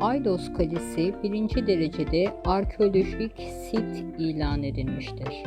Aydos Kalesi birinci derecede arkeolojik sit ilan edilmiştir.